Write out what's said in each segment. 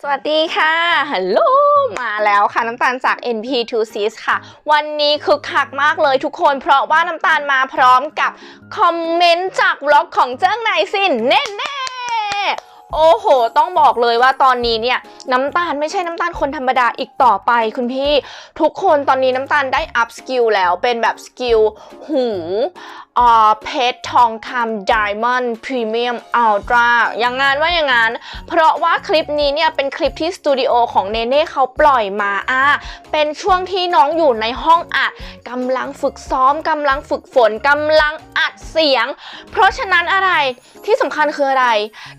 สวัสดีค่ะ ฮัลโหล มาแล้วค่ะน้ำตาลจาก NP2Cs ค่ะ วันนี้คึกคักมากเลยทุกคนเพราะว่าน้ำตาลมาพร้อมกับคอมเมนต์จากบล็อกของเจ้างนายสินแน่ๆ โอ้โห ต้องบอกเลยว่าตอนนี้เนี่ยน้ำตาลไม่ใช่น้ำตาลคนธรรมดาอีกต่อไปคุณพี่ ทุกคนตอนนี้น้ำตาลได้อัพสกิลแล้วเป็นแบบสกิลหูเพชรทองคำ Diamond Premium Ultra อย่างงานว่าอย่างงาน เพราะว่าคลิปนี้เนี่ยเป็นคลิปที่สตูดิโอของเนเน่เขาปล่อยมาอะเป็นช่วงที่น้องอยู่ในห้องอัดกำลังฝึกซ้อมกำลังฝึกฝนกำลังอัดเสียง เพราะฉะนั้นอะไรที่สำคัญคืออะไร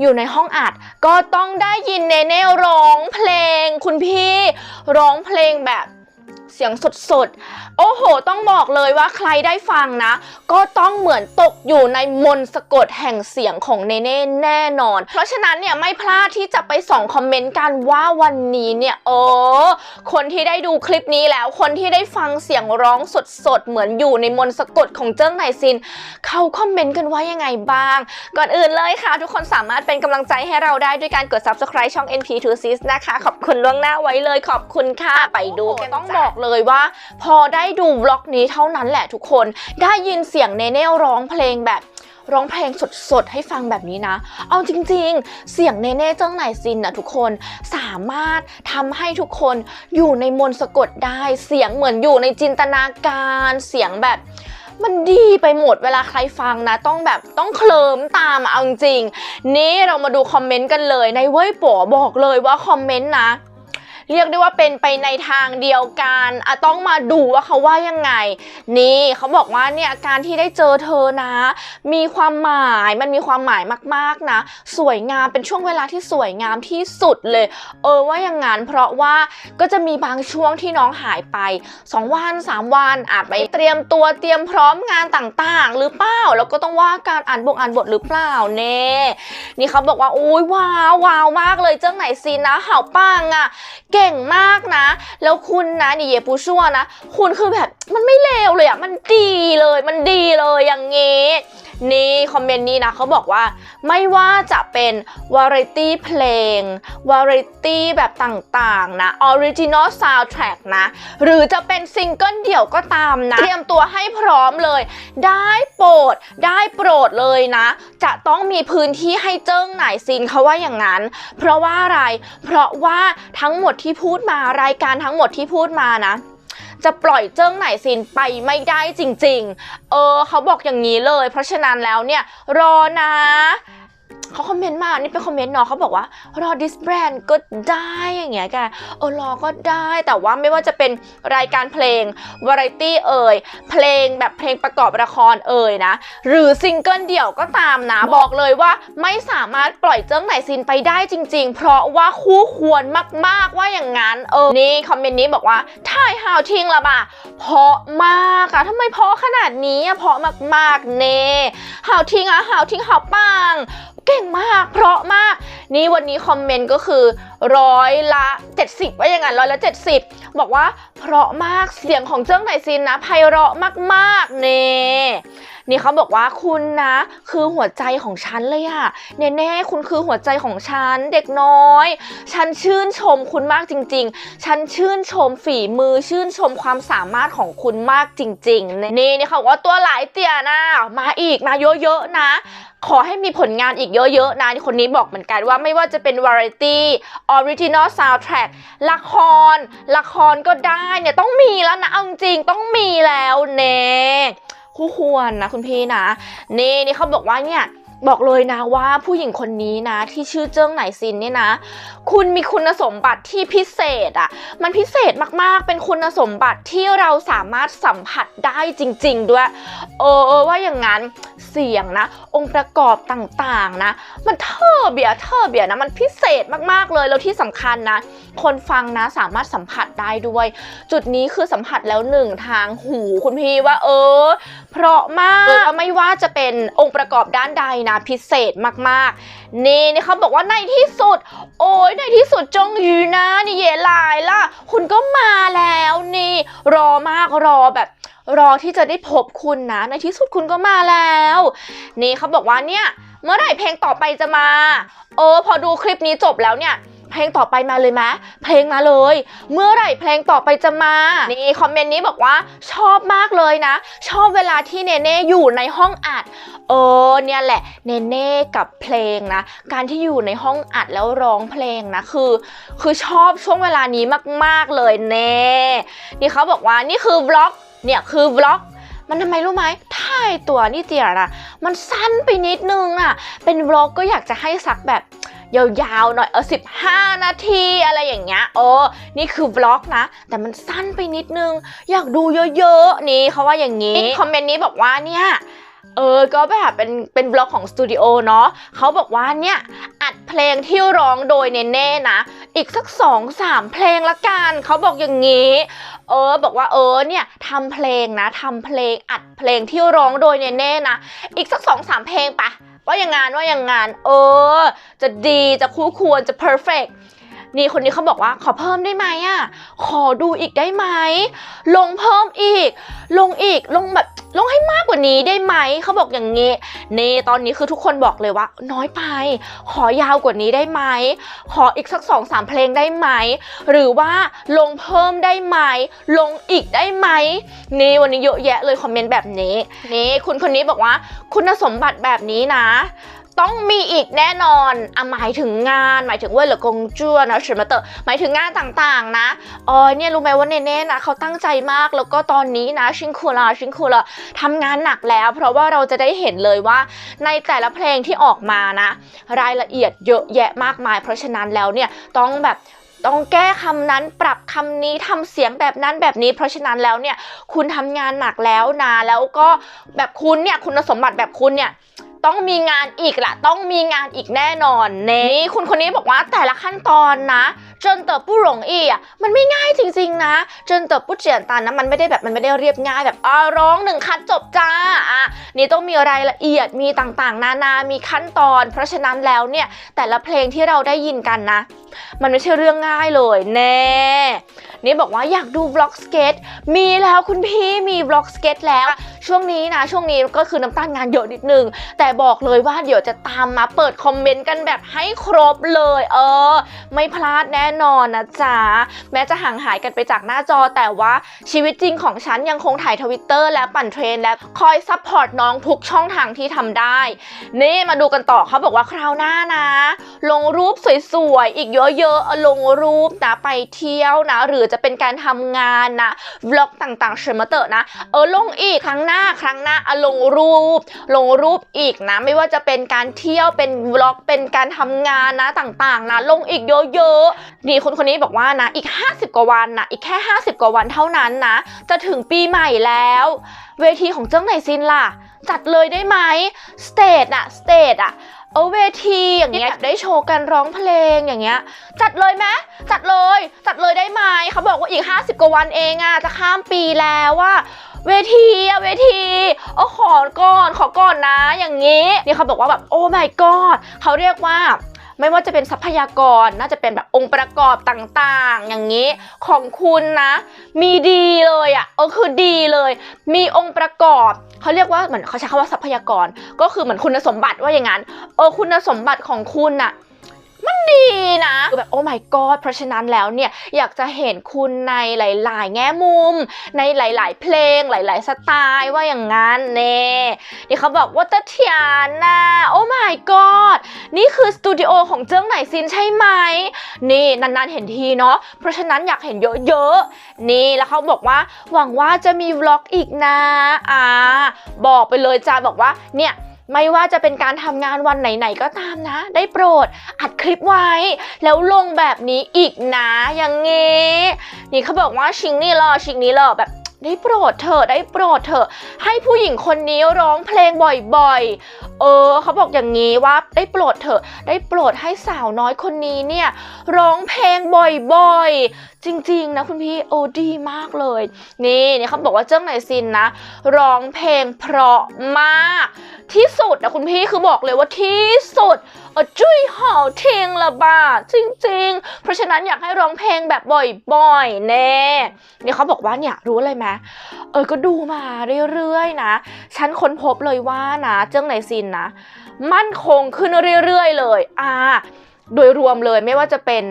อยู่ในห้องอัดก็ต้องได้ยินเนเน่ร้องเพลง คุณพี่ร้องเพลงแบบ เสียงสดๆ โอ้โห ต้องบอกเลยว่าใครได้ฟังนะ ก็ต้องเหมือนตกอยู่ในมนต์สะกดแห่งเสียงของเนเน่แน่นอน เพราะฉะนั้นเนี่ยไม่พลาดที่จะไปส่องคอมเมนต์กันว่าวันนี้เนี่ยเออคนที่ได้ดูคลิปนี้แล้วคนที่ได้ฟังเสียงร้องสดๆ เหมือนอยู่ในมนต์สะกดของเจิ้งไหนซินเขาคอมเมนต์กันว่ายังไงบ้าง ก่อนอื่นเลยค่ะ ทุกคนสามารถเป็นกำลังใจให้เราได้ด้วยการกด subscribe ช่อง NP2Cs นะคะ ขอบคุณล่วงหน้าไว้เลยขอบคุณค่ะไปดูกันต้องบอกเลยว่า พอได้ดูบล็อกนี้เท่านั้นแหละทุกคน ได้ยินเสียงเนเน่ร้องเพลงแบบร้องเพลงสดๆ ให้ฟังแบบนี้นะ เอาจริงๆ เสียงเนเน่เจ้าไหนายซินนะทุกคนสามารถทำให้ทุกคนอยู่ในมนต์สะกดได้เสียงเหมือนอยู่ในจินตนาการเสียงแบบมันดีไปหมดเวลาใครฟังนะ ต้องแบบต้องเคลิมตามเอาจริง นี่เรามาดูคอมเมนต์กันเลยในเว้ยป๋อบอกเลยว่าคอมเมนต์นะ เรียกได้ว่าเป็นไปในทางเดียวกันอะต้องมาดูว่าเขาว่ายังไง นี่เขาบอกว่าเนี่ยการที่ได้เจอเธอนะ มีความหมายมันมีความหมายมากๆนะ สวยงามเป็นช่วงเวลาที่สวยงามที่สุดเลย เออว่าอย่างนั้นเพราะว่าก็จะมีบางช่วงที่น้องหายไป 2 วัน 3 วันอาจไปเตรียมตัวเตรียมพร้อมงานต่างๆ หรือเปล่าแล้วก็ต้องว่าการอ่านบทอ่านบทหรือเปล่าเน่นี่เขาบอกว่าโอ้ยว้าวว้าวมากเลยเจ้าไหนซีนนะเห่าปังอะเก่งมากนะ แล้วคุณนะนี่เยปูชัวนะ คุณคือแบบมันไม่เลวเลยอะมันดีเลย มันดีเลยอย่างงี้ นี่คอมเมนต์นี้นะเขาบอกว่าไม่ว่าจะเป็นวาไรตี้เพลงวาไรตี้แบบต่างๆนะออริจินอลซาวด์แทร็กนะ หรือจะเป็นซิงเกิลเดี่ยวก็ตามนะ เตรียมตัวให้พร้อมเลย ได้โปรด ได้โปรดเลยนะ จะต้องมีพื้นที่ให้เจิ้งหน่ายซินเขาว่าอย่างนั้น เพราะว่าอะไร เพราะว่าทั้งหมดที่พูดมารายการทั้งหมดที่พูดมานะ จะปล่อยเจิ้งไหนายซินไปไม่ได้จริง ๆ เออ เขาบอกอย่างนี้เลย เพราะฉะนั้นแล้วเนี่ยรอนะ เขาคอมเมนต์มา นี่เป็นคอมเมนต์เนาะเขาบอกว่ารอดิสแบรนด์ก็ได้อย่างเงี้ยแกเออรอก็ได้ แต่ว่าไม่ว่าจะเป็นรายการเพลงวาไรตี้เอ่ย เพลงแบบเพลงประกอบละครเอ่ยนะ หรือซิงเกิลเดี่ยวก็ตามนะ บอกเลยว่าไม่สามารถปล่อยเจิ้งไหนซินไปได้จริง ๆ เพราะว่าคู่ควรมากๆว่าอย่างนั้น เออ นี่คอมเมนต์นี้บอกว่าถ่ายฮาวทิ้งละบ่ะเพราะมากอะทำไมเพราะขนาดนี้อะเพราะมากๆเน่ฮาวทิ้งอะฮาวทิ้งฮาวปัง เก่งมาก เพราะมาก นี่วันนี้คอมเมนต์ก็คือร้อยละ 70 ว่าอย่างนั้นร้อยละ 70 บอกว่าเพราะมากเสียงของเจิ้งไหนซินนะไพเราะมากๆเน่นี่เขาบอกว่าคุณนะ คือหัวใจของฉันเลยอะเน่เน่ๆคุณคือหัวใจของฉันเด็กน้อย ฉันชื่นชมคุณมากจริง ๆ ฉันชื่นชมฝีมือชื่นชมความสามารถของคุณมากจริงๆนี่นี่เขาบอกว่าตัวหลายเตี่ยนะมาอีกมาเยอะๆนะ ขอให้มีผลงานอีกเยอะๆนะคนนี้บอกเหมือนกันว่าไม่ว่าจะเป็นวาไรตี้ออริจินอลซาวด์แทร็กละครละครก็ได้เนี่ยต้องมีแล้วนะเอาจริงต้องมีแล้วเน่คู่ควรนะคุณพี่นะ นี่นี่เขาบอกว่าเนี่ย บอกเลยนะว่าผู้หญิงคนนี้นะ ที่ชื่อเจิ้งไหนซินเนี่ยนะ คุณมีคุณสมบัติที่พิเศษอะ่ะ มันพิเศษมากๆ เป็นคุณสมบัติที่เราสามารถสัมผัสได้จริง ๆ ด้วย เออว่าอย่างนั้นเสียงนะ องค์ประกอบต่างๆนะ มันเทอเบียเทอเบียนะ มันพิเศษมากๆเลยแล้วที่สำคัญนะ คนฟังนะสามารถสัมผัสได้ด้วย จุดนี้คือสัมผัสแล้วหนึ่งทางหูคุณพี่ว่า เออ เพราะมากไม่ว่าจะเป็นองค์ประกอบด้านใดนะพิเศษมากๆ นี่นี่เขาบอกว่าในที่สุด โอ้ยในที่สุดจงยูนะนี่เยลายล่ะ คุณก็มาแล้วนี่ รอมากรอแบบรอที่จะได้พบคุณนะ ในที่สุดคุณก็มาแล้ว นี่เขาบอกว่าเนี่ย เมื่อไหร่เพลงต่อไปจะมา เออ พอดูคลิปนี้จบแล้วเนี่ย เพลงต่อไปมาเลยไหมเพลงมาเลย เมื่อไหร่เพลงต่อไปจะมา นี่คอมเมนต์นี้บอกว่าชอบมากเลยนะ ชอบเวลาที่เนเน่อยู่ในห้องอัด เออเนี่ยแหละเนเน่กับเพลงนะ การที่อยู่ในห้องอัดแล้วร้องเพลงนะคือ คือชอบช่วงเวลานี้มาก ๆ เลยเน่นี่เขาบอกว่านี่คือบล็อกเนี่ยคือบล็อกมันทำไมรู้ไหมถ่ายตัวนี่เจียนะมันสั้นไปนิดนึงอะ เป็นบล็อกก็อยากจะให้สักแบบ ยาวๆหน่อยเออสิบห้านาทีอะไรอย่างเงี้ยเออ นี่คือบล็อกนะ แต่มันสั้นไปนิดนึง อยากดูเยอะๆ นี่เขาว่าอย่างนี้ คอมเมนต์นี้บอกว่าเนี่ยเออ ก็แบบเป็นเป็นบล็อกของสตูดิโอเนาะเขาบอกว่าเนี่ย อัดเพลงที่ร้องโดยเนเน่นะ อีกสักสองสามเพลงละกัน เขาบอกอย่างนี้ เออ บอกว่าเออเนี่ยทำเพลงนะทำเพลงอัดเพลงที่ร้องโดยเนเน่นะ อีกสักสองสามเพลงปะ ว่าอย่างงานว่าอย่างงาน เออ จะดีจะคู่ควรจะ perfect นี่คนนี้เขาบอกว่าขอเพิ่มได้ไหมอะ ขอดูอีกได้ไหม ลงเพิ่มอีก ลงอีก ลงแบบลงให้มากกว่านี้ได้ไหม เขาบอกอย่างนี้นี่ตอนนี้คือทุกคนบอกเลยว่า น้อยไป ขอยาวกว่านี้ได้ไหม ขออีกสักสองสามเพลงได้ไหม หรือว่าลงเพิ่มได้ไหม ลงอีกได้ไหม นี่วันนี้เยอะแยะเลยคอมเมนต์แบบนี้ นี่คุณคนนี้บอกว่า คุณสมบัติแบบนี้นะ ต้องมีอีกแน่นอนอะหมายถึงงาน หมายถึงเว่าหรือกงจั่วนะเฉินมาเตอร์หมายถึงงานต่างๆ นะเออเนี่ยรู้ไหมว่าเนเน่นะเขาตั้งใจมากแล้วก็ตอนนี้นะชิงคูลาชิงคูลาทำงานหนักแล้ว เพราะว่าเราจะได้เห็นเลยว่าในแต่ละเพลงที่ออกมานะ รายละเอียดเยอะแยะมากมาย เพราะฉะนั้นแล้วเนี่ยต้องแบบต้องแก้คำนั้นปรับคำนี้ทำเสียงแบบนั้นแบบนี้ เพราะฉะนั้นแล้วเนี่ยคุณทำงานหนักแล้วนะแล้วก็แบบคุณเนี่ยคุณสมบัติแบบคุณเนี่ย ต้องมีงานอีกละต้องมีงานอีกแน่นอนเน่คุณคนนี้บอกว่าแต่ละขั้นตอนนะจนเติบผู้หลงอีอะมันไม่ง่ายจริง ๆ นะจนเติบผู้เจียนตันนะมันไม่ได้แบบมันไม่ได้เรียบง่ายแบบอ่าร้องหนึ่งคัดจบจ้าอะนี่ต้องมีรายละเอียดมีต่างๆ นานามีขั้นตอน เพราะฉะนั้นแล้วเนี่ยแต่ละเพลงที่เราได้ยินกันนะ มันไม่ใช่เรื่องง่ายเลยแน่นี่บอกว่าอยากดูบล็อกสเก็ตมีแล้วคุณพี่มีบล็อกสเก็ตแล้ว ช่วงนี้นะช่วงนี้ก็คือน้ำตาลงานเยอะนิดนึง แต่บอกเลยว่าเดี๋ยวจะตามมาเปิดคอมเมนต์กันแบบให้ครบเลย เออ ไม่พลาดแน่นอนนะจ๊ะแม้จะห่างหายกันไปจากหน้าจอแต่ว่าชีวิตจริงของฉันยังคงถ่ายทวิตเตอร์และปั่นเทรนและคอยซัพพอร์ตน้องทุกช่องทางที่ทำได้ นี่มาดูกันต่อเขาบอกว่าคราวหน้านะ ลงรูปสวยๆ อีกเยอะๆ ลงรูปนะไปเที่ยวนะ หรือจะเป็นการทำงานนะวล็อกต่างๆเชิญมาเตอร์นะ เออลงอีกครั้งหน้าครั้งหน้าอลงรูป ลงรูปอีกนะ ไม่ว่าจะเป็นการเที่ยวเป็นวล็อกเป็นการทำงานนะต่างๆนะลงอีกเยอะๆนี่คนคนนี้บอกว่านะอีก 50 กว่าวันนะอีกแค่ 50 กว่าวันเท่านั้นนะ จะถึงปีใหม่แล้ว เวทีของเจ้าไหนซินล่ะ จัดเลยได้ไหมสเตจอะสเตจอะเออเวทีอย่างเงี้ยได้โชว์การร้องเพลงอย่างเงี้ย จัดเลยไหมจัดเลย จัดเลยได้ไหมเขาบอกว่าอีก 50 กว่าวันเองอะจะข้ามปีแล้วว่า เวทีอะเวทีโอ้ขอก่อนขอก่อนนะ อย่างนี้นี่เขาบอกว่าแบบโอ้ my god เขาเรียกว่าไม่ว่าจะเป็นทรัพยากรน่าจะเป็นแบบองค์ประกอบต่างๆ อย่างนี้ของคุณนะ มีดีเลยอะ่ะเออคือดีเลย มีองค์ประกอบเขาเรียกว่าเหมือนเขาใช้คำว่าทรัพยากร ก็คือเหมือนคุณสมบัติว่าอย่างนั้นเออคุณสมบัติของคุณน่ะ ดีนะคือแบบโอ้ my god เพราะฉะนั้นแล้วเนี่ยอยากจะเห็นคุณในหลาย ๆ แง่มุม ในหลาย ๆ เพลงหลาย ๆ สไตล์ว่าอย่างนั้นเน่นี่เขาบอกว่าตะเทียนนะโอ้ my god นี่คือสตูดิโอของเจิ้งไหนซินใช่ไหมนี่นาน ๆ เห็นทีเนาะเพราะฉะนั้นอยากเห็นเยอะ ๆ นี่แล้วเขาบอกว่าหวังว่าจะมีวล็อกอีกนะอ่าบอกไปเลยจ้าบอกว่าเนี่ย ไม่ว่าจะเป็นการทำงานวันไหนๆก็ตามนะ ได้โปรดอัดคลิปไว้ แล้วลงแบบนี้อีกนะอย่างงี้ นี่เขาบอกว่าชิงนี่หรอชิงนี้หรอแบบ ได้โปรดเถอะได้โปรดเถอะให้ผู้หญิงคนนี้ร้องเพลงบ่อยๆ เออ เขาบอกอย่างนี้ว่าได้โปรดเถอะได้โปรดให้สาวน้อยคนนี้เนี่ยร้องเพลงบ่อยๆ จริงๆนะคุณพี่โอ้ดีมากเลย นี่นี่เขาบอกว่าเจ้าไหนซินนะร้องเพลงเพราะมาก ที่สุดนะคุณพี่คือบอกเลยว่าที่สุดเออจุ้ยเห่าเทงละบาจริง ๆ เพราะฉะนั้นอยากให้ร้องเพลงแบบบ่อยๆ แน่เนี่ยเขาบอกว่าเนี่ยรู้อะไรไหมเออก็ดูมาเรื่อยๆนะ ฉันค้นพบเลยว่านะเจ้งไหนซินนะ มั่นคงขึ้นเรื่อยๆ เลยอ่าโดยรวมเลยไม่ว่าจะเป็น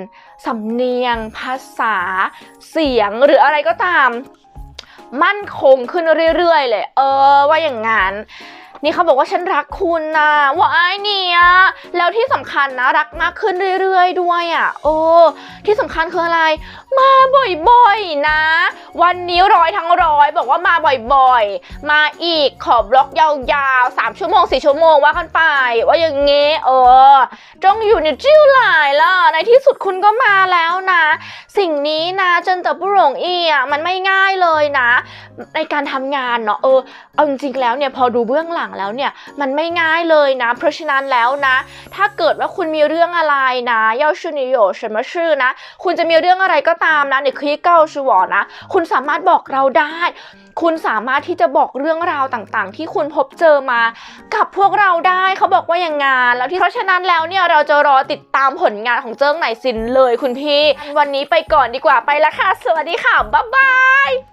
สำเนียง ภาษา เสียงหรืออะไรก็ตาม มั่นคงขึ้นเรื่อยๆ เลย เออว่าอย่างงั้น นี่เขาบอกว่าฉันรักคุณนะว่าไอ้เนี่ยแล้วที่สำคัญนะรักมากขึ้นเรื่อย ๆ ด้วยอะโอ้ที่สำคัญคืออะไร มาบ่อยๆนะ วันนี้ร้อยทั้งร้อยบอกว่ามาบ่อยๆ มาอีกขอบล็อกยาวๆ3ชั่วโมง4ชั่วโมงว่ากันไป ว่าอย่างเงี้เออจงอยู่ในจิ้วหลายล่ะในที่สุดคุณก็มาแล้วนะ สิ่งนี้นะจนเตอร์บุหลงอีอะมันไม่ง่ายเลยนะ ในการทำงานเนาะเออเอาจริงๆแล้วเนี่ยพอดูเบื้องหลังแล้วเนี่ยมันไม่ง่ายเลยนะ เพราะฉะนั้นแล้วนะ ถ้าเกิดว่าคุณมีเรื่องอะไรนะ要是你有什么事นะ คุณจะมีเรื่องอะไรก็ตามนะในคลิปเก้าชูวอนะ คุณสามารถบอกเราได้ คุณสามารถที่จะบอกเรื่องราวต่างๆ ที่คุณพบเจอมา กับพวกเราได้เขาบอกว่าอย่างงานแล้วที่เพราะฉะนั้นแล้วเนี่ยเราจะรอติดตามผลงานของเจิ้งไหนซินเลยคุณพี่ วันนี้ไปก่อนดีกว่าไปแล้วค่ะ สวัสดีค่ะบ๊ายบาย